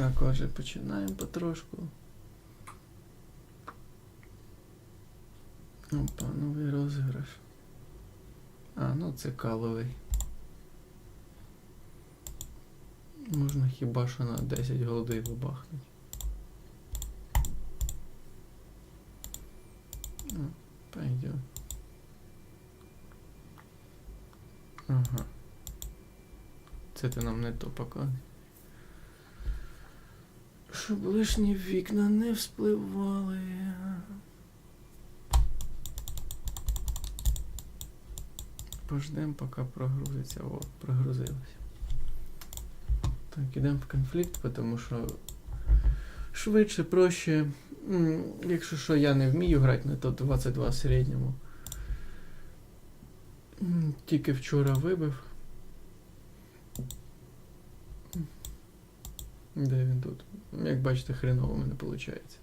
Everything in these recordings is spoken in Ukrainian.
Так, отже, починаємо потрошку. Опа, новий розіграш. А, ну це каловий. Можна хіба що на 10 голди вибахнути. Ну, пойдем. Ага. Це ти нам не то показує. Щоб лишні вікна не вспливали. Пождем, поки прогрузиться. О, прогрузилось. Так, ідемо в конфлікт, тому що швидше, проще. Якщо що, я не вмію грати на то 22 середньому. Тільки вчора вибив. Де він тут? Як бачите, хреново мене виходить.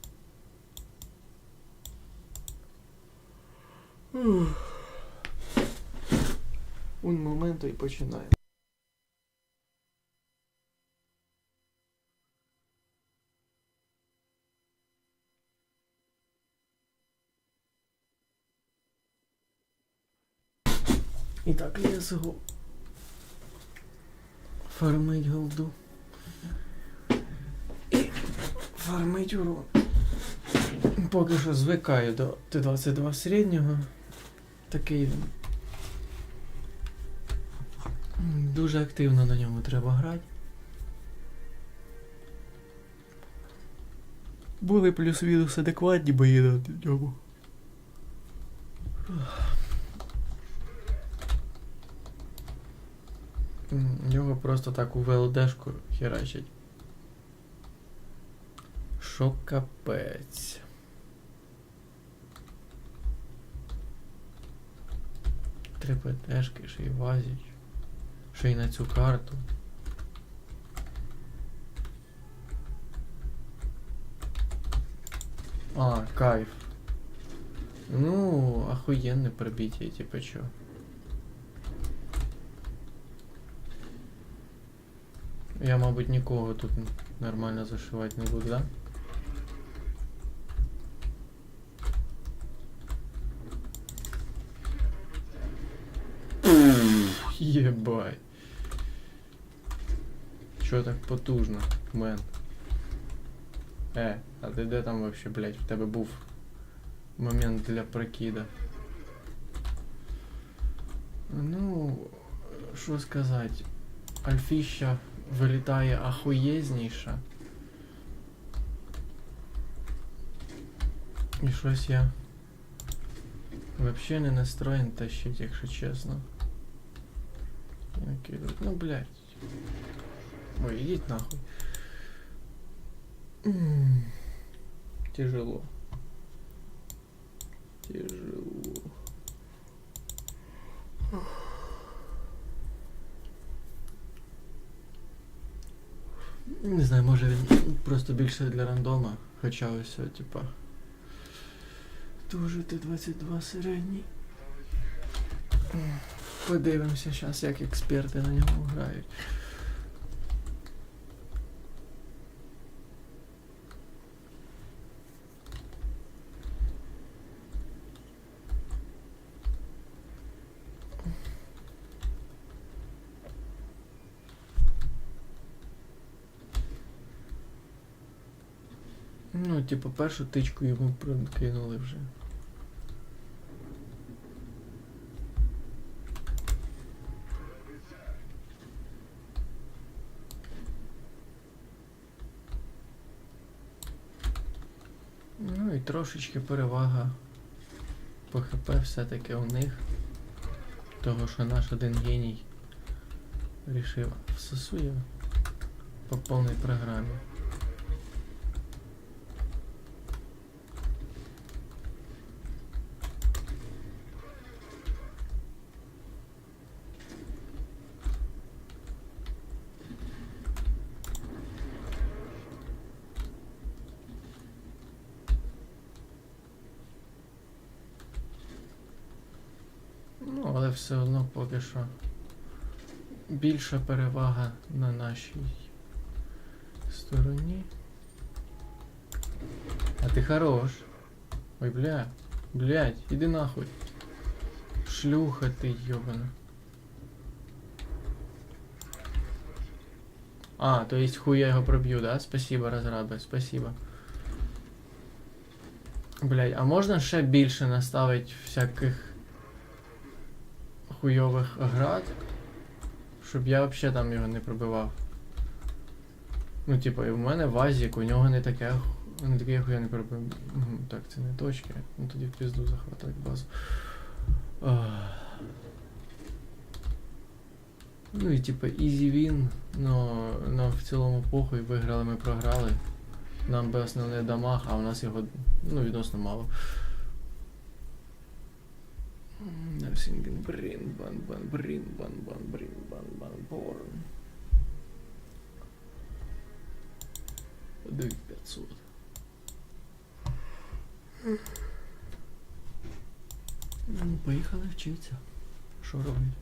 Un моменту і починаємо. І так, лісу. Фармить голду. І фармить урон. Поки що звикаю до Т-22 середнього. Такий він. Дуже активно на ньому треба грати. Були плюс-мінус адекватні бої на ньому. Його просто так у ВЛДшку херачить. Що капець. Три ПТшки, ще й вазіч. Ще й на цю карту. А, кайф. Ну, охуенное пробитие, типа чё. Я, мабуть, нікого тут нормально зашивати не буду, да? Єбай. Чо так потужно, мен? Е, а ти де там вообще, блядь, в тебе був момент для прокида? Ну, що сказати, Альфіща вилітає ахуєзніша. І щось я вообще не настроєн тащить, якщо чесно. Окей, ну блядь. Ой, идите нахуй. М, Тяжело. Тяжело. Не знаю, може він просто більше для рандома, хоча ось, о, типа. Дуже Т-22 середній. Подивимося зараз, як експерти на ньому грають. Ну, типу, першу тичку йому прокинули вже. Ну і трошечки перевага по ХП все-таки у них. Того, що наш один геній рішив всосує по повній програмі. Ну, але все одно поки що більша перевага на нашій стороні. А ти хорош. Ой, бля. Блядь, іди нахуй. Шлюха ти йобана. А, то есть хуй я його проб'ю, да? Спасибо, розраби, спасибо. Блядь, а можна ще більше наставити всяких хуйових град? Щоб я взагалі там його не пробивав. Ну, типу, і в мене вазік, у нього не таке не такий хуя не пробив. Так, це не точки. Ну тоді в пізду захватати базу. Ну і типу easy win, но нам в цілому похуй, виграли ми програли. Нам би основний дамаг, а у нас його ну, відносно мало. Навсінген брін, бан, бан, брін, бан, бан, брін, бан, бан, борн. 9500. Ну, поїхали вчитися. Що робити?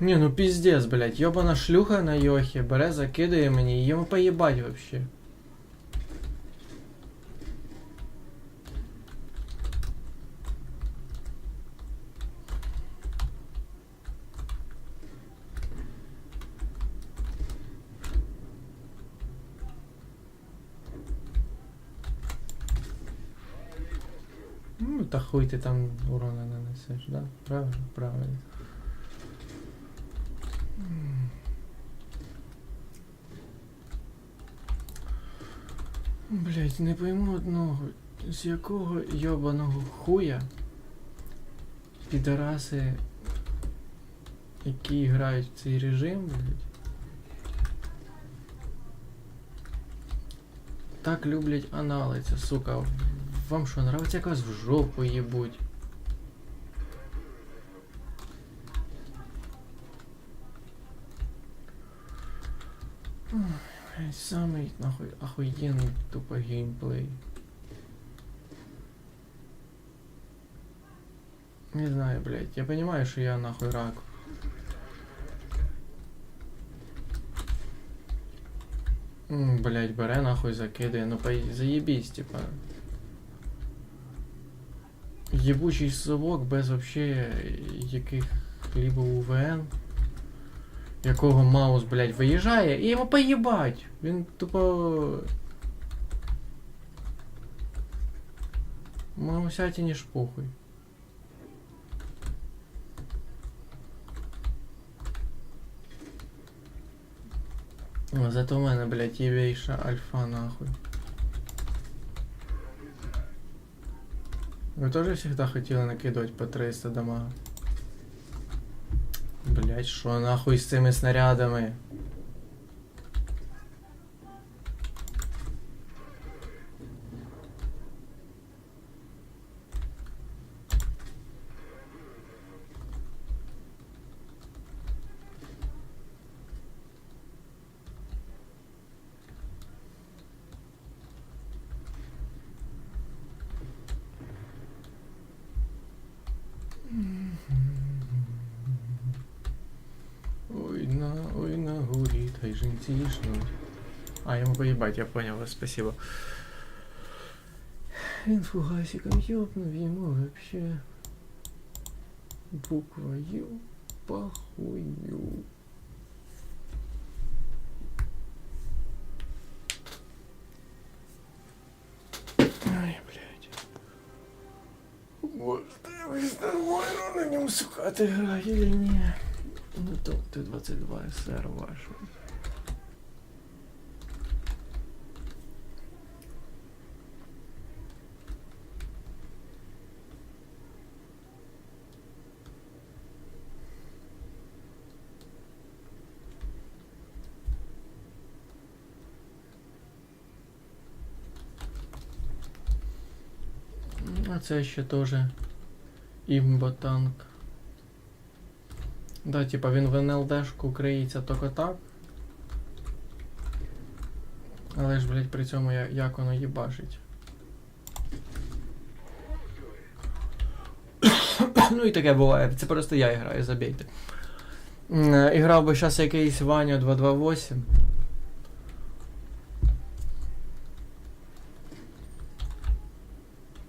Не, ну пиздец, блядь, ёбана шлюха на Йохе, бере, закидає мені, йому поїбать вообще. Ну, та хуй ти там урона нанесеш, да? Правильно, правильно. Блять, не пойму одного. З якого йобаного хуя підараси, які грають в цей режим, блять, так люблять аналиця, сука. Вам що, нравиться якось в жопу їбуть? Блядь, Самый нахуй охуенный тупо геймплей. Не знаю, блядь. Я понимаю, что я нахуй рак. М, Блядь, бере нахуй закидає. Ну пой... заебись, типа. Єбучий совок без вообще яких либо УВН якого Маус, блядь, виїжджає, і йому поїбать. Він тупо. Маусятині ж похуй. О, зато в мене, блядь, євейша альфа нахуй. Ви теж завжди хотіли накидувати по 300 дамага? Блять, що нахуй з цими снарядами? Ой, на, ой, на горі, та й жінці жнуть. А, йому поїбать, я понял вас, спасибо. Він фугасиком ёбнув йому вообще. Буква Ю похую. Ай, блядь. Боже, дивись, нормально на ньому сукати грає или ні? Ну то ти 22 СР вашу. А це ще теж імботанк. Да, типа він в НЛДшку криється тільки так. Але ж, блять, при цьому як воно їбашить. ну і таке буває. Це просто я граю, забійте. М, е, І би зараз якийсь Ваня 228.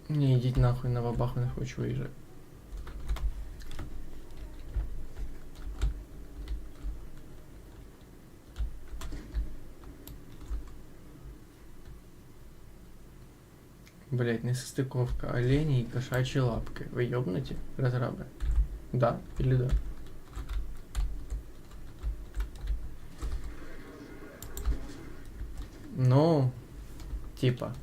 Ні, йдіть нахуй на бабаху, не хочу виїжджати. Блять, несостыковка. Олени и кошачьи лапки. Вы ёбнуте, разрабы? Да или да? Ну, типа.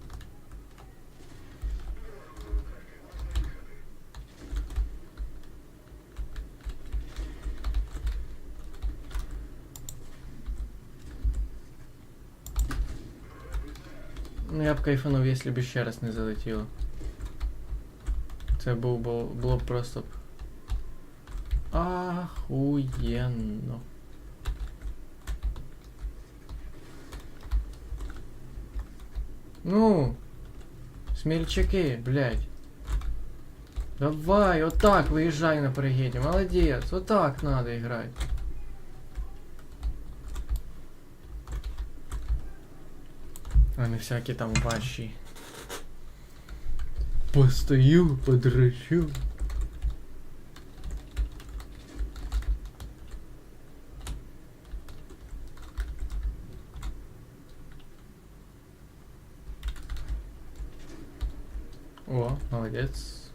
Ну я б кайфанув, якщо б ще раз не залетіло. Це був було б просто. Ахуєнно. Ну, смельчаки, блядь. Давай, вот так выезжай на парагеде, молодец, вот так надо играть. А не всякие там ваши. Постою, подрачу. О, молодец.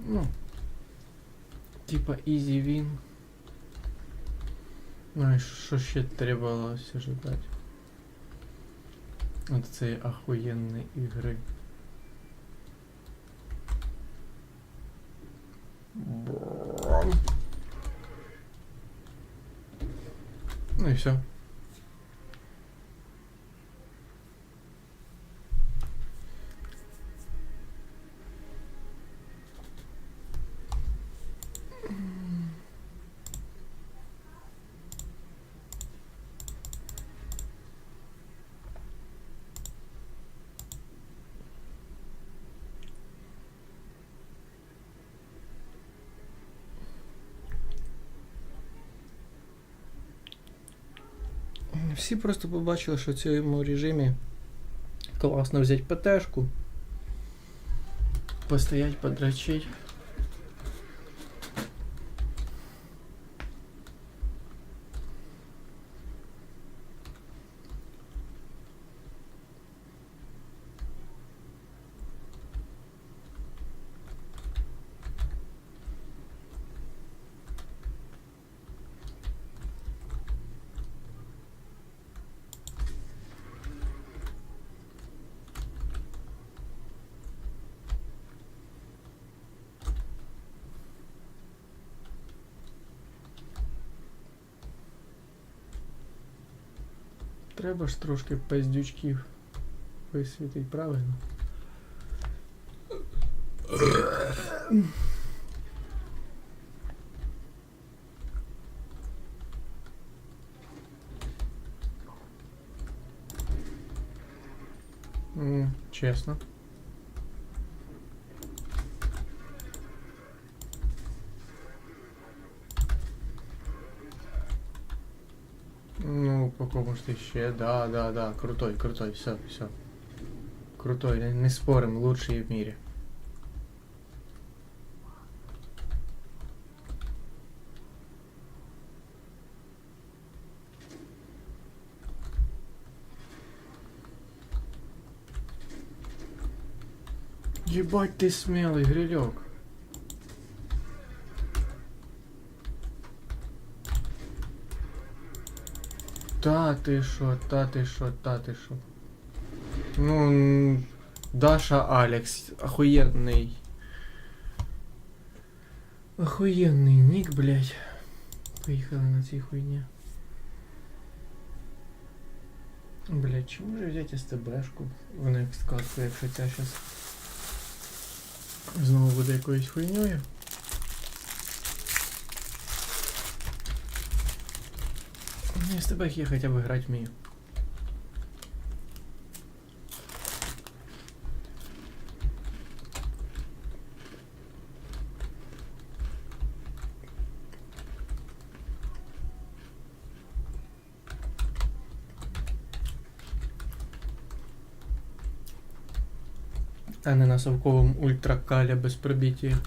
Ну, типа easy win. Ну і що ще требувалося ожидать? От цієї охуєнної ігри. Ну і все. Всі просто побачили, що в цьому режимі класно взяти ПТшку, постоять, подрачить. Треба ж трошки пиздючків висвітить, правильно? Чесно. По кому ж ти? Да, да, да. Крутой, крутой, все, все. Крутой, не, не спорим, лучший в мире. Ебать ты смелый, грилек. Та ти що, та ти що, та ти що. Ну. Даша Алекс. Охуєнний. Охуєнний нік, блядь. Поїхали на цій хуйні. Блядь, чому же взяти СТБшку в Next катку, якщо ця щас знову буде якоюсь хуйньою? Ні, СТБ я хоча б грати вмію. А не на совковому ультракаля без пробиття.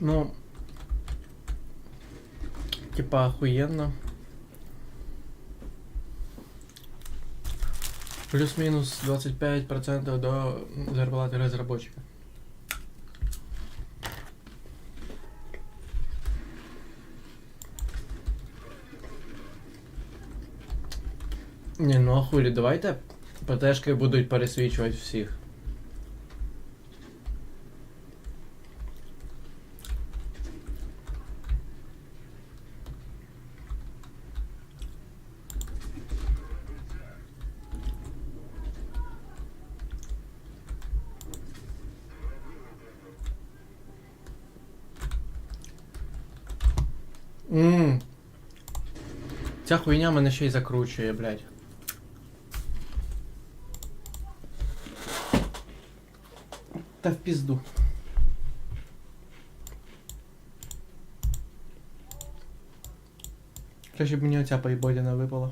Ну, типа охуенно. Плюс-минус 25% до зарплаты разработчика. Не, ну а хулі, давайте ПТшки будуть пересвічувати всіх. Ммм. Ця хуйня мене ще й закручує, блядь. Та в пізду. Краще б мені оця поїбодіна випала.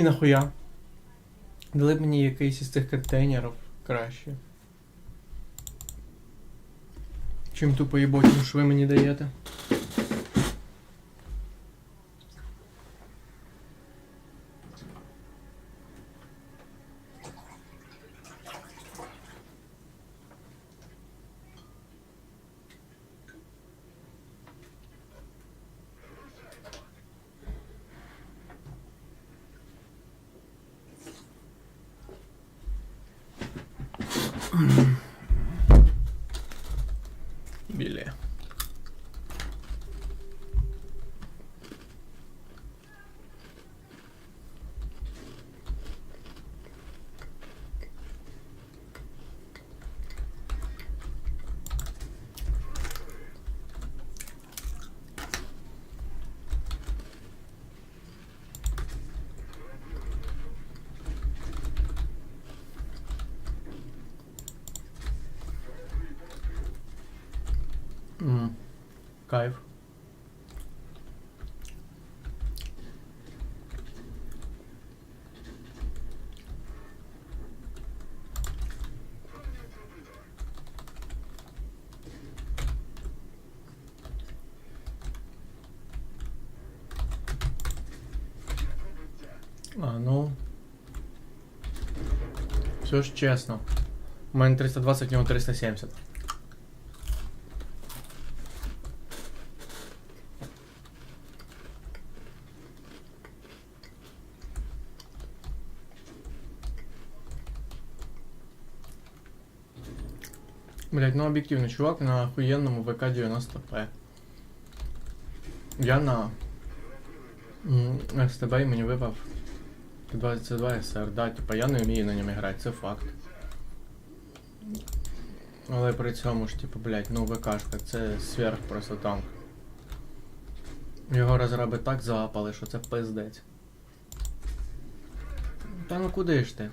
І нахуя? Дали б мені якийсь із цих контейнерів краще. Чим тупо їботім, що ви мені даєте. Beleza. Кайф. А, ну. Все ж чесно. У мене 320, в нього 370. Блять, ну об'єктивно, чувак на охуєнному ВК 90П. Я на СТБ і мені випав 22 СР, да, типа я не вмію на ньому грати, це факт. Але при цьому ж, типу, блять, ну ВКшка, це сверх просто танк. Його розраби так заапали, що це пиздець. Та ну куди ж ти?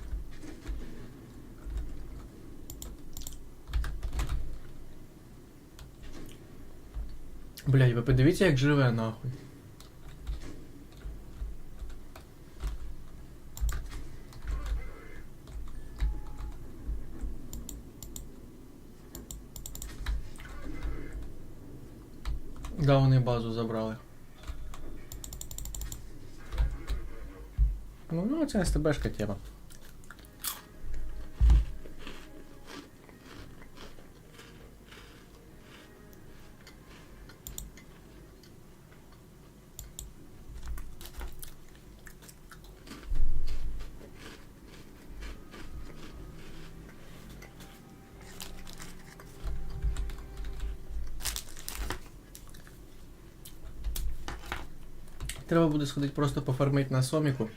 Блять, ви подивіться, як живе нахуй. Да, вони базу забрали. Ну, ну це СТБшка тема. Треба буде сходити просто пофармити на соміку.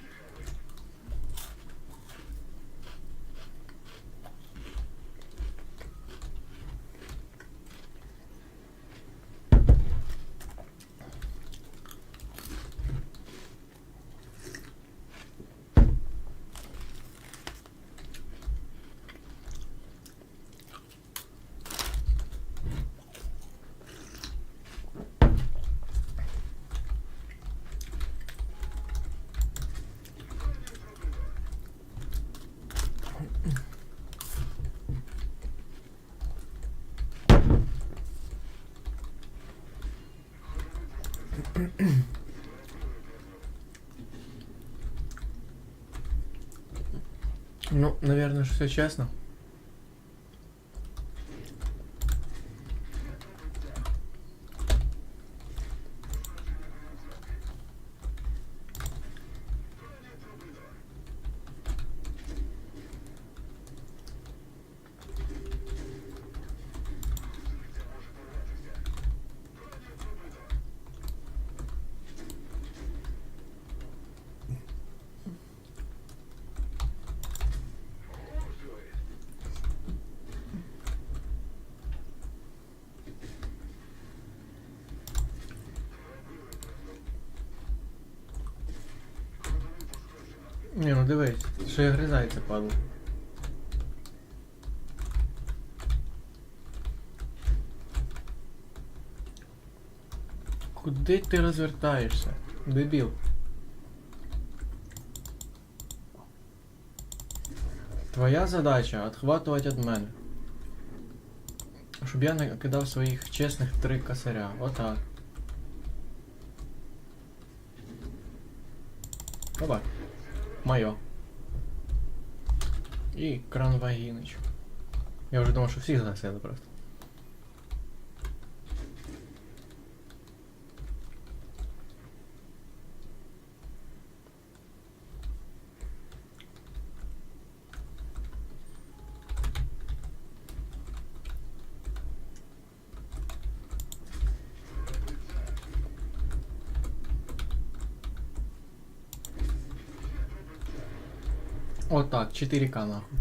Ну, наверное, все честно. Ні, ну дивись, що я гризається, падло. Куди ти розвертаєшся? Дебіл. Твоя задача отхватувати від мене. Щоб я не кидав своїх чесних три косаря. Отак. Давай. Моє. И кран вагінич. Я уже думал, что всіх загасили просто. Отак, 4К нахуй.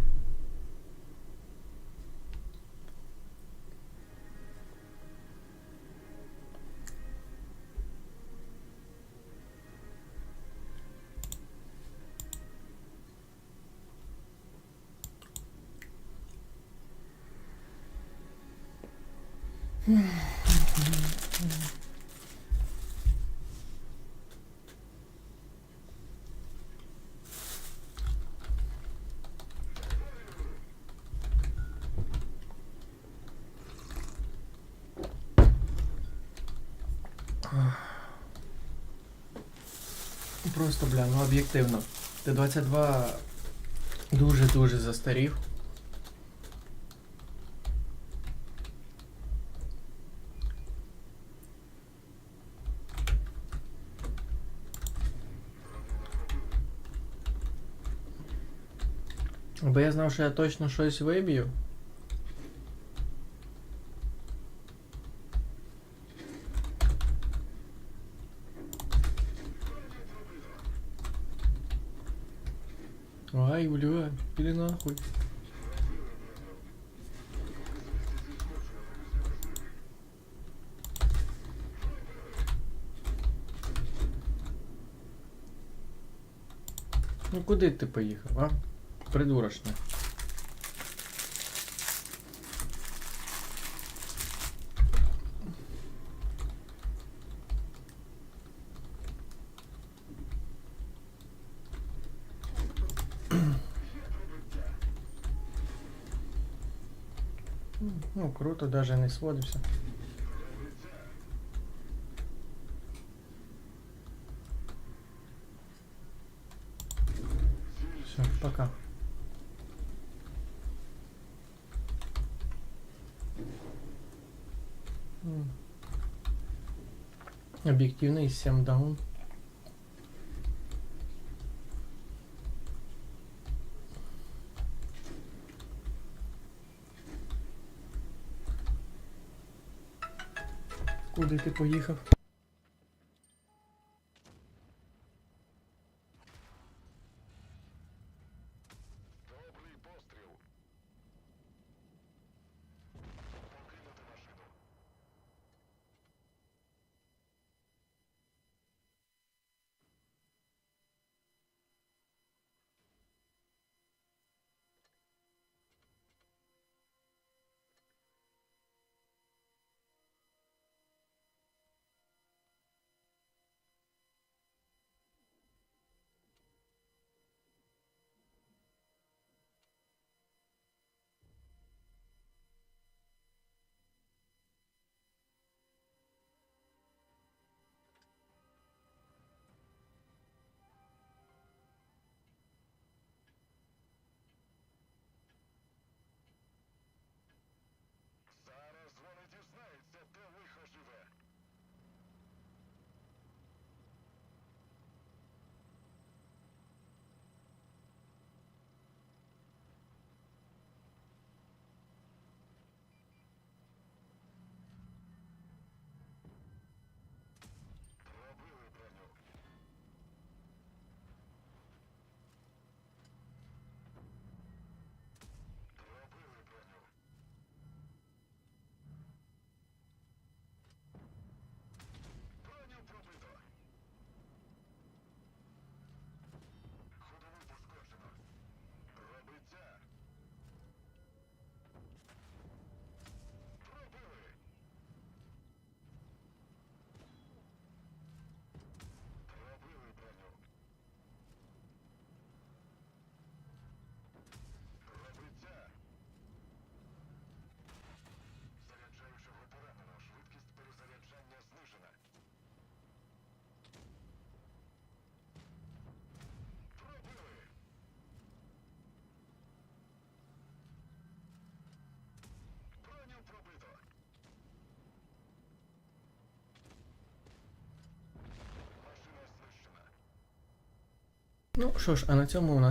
Просто, бля, ну об'єктивно. Т-22 дуже-дуже застарів. Бо я знав, що я точно щось виб'ю. Ай, бля, или нахуй. Ну куди ти поїхав, а? Придурочне. круто, даже не сводився. Все, пока. Объективный 7 даун. Куди ти поїхав? Ну що ж, а на цьому у нас